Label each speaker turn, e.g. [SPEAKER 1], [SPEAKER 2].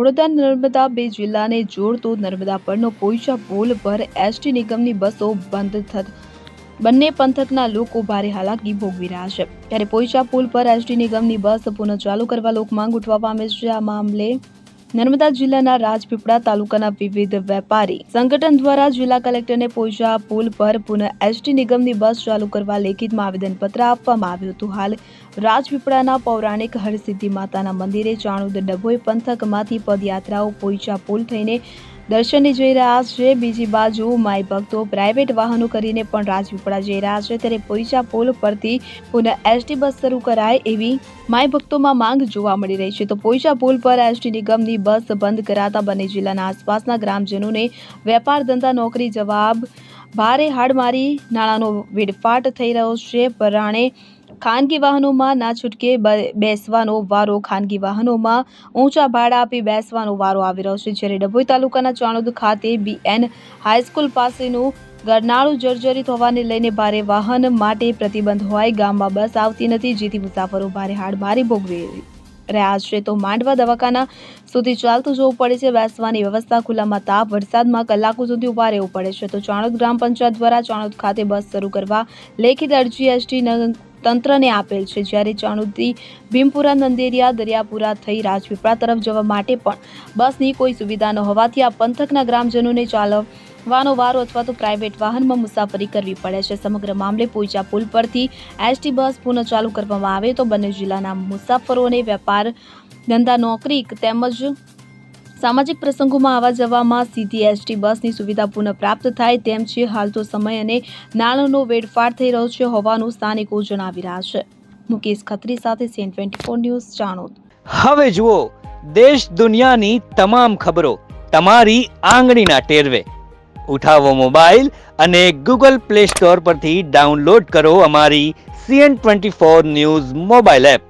[SPEAKER 1] વડોદરા, નર્મદા બે જિલ્લાને જોડતો નર્મદા પરનો પોઈચા પુલ પર એસટી નિગમની બસો બંધ થત બંને પંથકના લોકો ભારે હાલાકી ભોગવી રહ્યા છે. ત્યારે પોઈચા પુલ પર એસટી નિગમની બસ પુનઃ ચાલુ કરવા લોક માંગ ઉઠવા પામે છે. આ મામલે નર્મદા જિલ્લાના રાજપીપળા તાલુકાના વિવિધ વેપારી સંગઠન દ્વારા જિલ્લા કલેક્ટરને પોઈજા પુલ પર પુનઃ એસટી નિગમની બસ ચાલુ કરવા લેખિતમાં આવેદનપત્ર આપવામાં આવ્યું હતું. હાલ રાજપીપળાના પૌરાણિક હરસિદ્ધિ માતાના મંદિરે ચાણુદ ડભોઈ પંથકમાંથી પદયાત્રાઓ પોઈચા પુલ થઈને દર્શને જઈ રહ્યા છે. બીજી બાજુ માય ભક્તો પ્રાઇવેટ વાહનો કરીને પણ રાજપીપળા જઈ રહ્યા છે. ત્યારે પોઈચા પુલ પરથી પુનઃ એસટી બસ શરૂ કરાય એવી માય ભક્તોમાં માંગ જોવા મળી રહી છે. તો પોઈચા પુલ પર એસટી નિગમની બસ બંધ કરાતા બંને જિલ્લાના આસપાસના ગ્રામજનોને વેપાર ધંધા નોકરી જવાબ, ભારે હાડમારી, નાણાંનો વેડફાટ થઈ રહ્યો છે. પરાણે ખાનગી વાહનોમાં ના છૂટકે બેસવાનો વારો ખાનગી વાહનોમાં ઊંચા ભાડા આપી બેસવાનો વારો આવી રહ્યો છે, જ્યારે ડભોઈ તાલુકાના ચાણોદ ખાતે બીએન હાઈસ્કૂલ પાસેનું ગરનાળું જર્જરિત હોવાને લઈને ભારે વાહન માટે પ્રતિબંધ હોય ગામમાં બસ આવતી નથી, જેથી મુસાફરો ભારે હાડમારી ભોગવી રહ્યા છે. તો માંડવા દવાખાના સુધી ચાલતું જવું પડે છે, બેસવાની વ્યવસ્થા ખુલ્લામાં તાપ, વરસાદમાં કલાકો સુધી ઊભા રહેવું પડે છે. તો ચાણોદ ગ્રામ પંચાયત દ્વારા ચાણોદ ખાતે બસ શરૂ કરવા લેખિત અરજી, એસટી તંત્રને આપેલ છે. જ્યારે ચાણોદથી ભીમપુરા, નંદેરિયા, દરિયાપુરા થઈ રાજપીપળા તરફ જવા માટે પણ બસની કોઈ સુવિધા ન હોવાથી આ પંથકના ગ્રામજનોને ચાલવાનો વારો અથવા તો પ્રાઇવેટ વાહનમાં મુસાફરી કરવી પડે છે. સમગ્ર મામલે પોઈચા પુલ પરથી એસટી બસ પુનઃ ચાલુ કરવામાં આવે તો બંને જિલ્લાના મુસાફરોને વેપાર, ધંધા, નોકરી તેમજ સામાજિક પ્રસંગોમાં આવવા જવામાં સીધી એસટી બસની સુવિધા પુનઃપ્રાપ્ત થાય તેમ છે હાલ તો સમય અને નાણાંનો વેડફાટ થઈ રહ્યો છે હોવાનું સ્થાનિકો જણાવી રહ્યા છે. મુકેશ ખત્રી સાથે સીએન ટ્વેન્ટી ફોર ન્યૂઝ જાણો
[SPEAKER 2] હવે જુઓ, દેશ દુનિયાની તમામ ખબરો તમારી આંગળીના ટેરવે. ઉઠાવો મોબાઈલ અને ગૂગલ પ્લે સ્ટોર પરથી ડાઉનલોડ કરો અમારી C N twenty four news mobile app.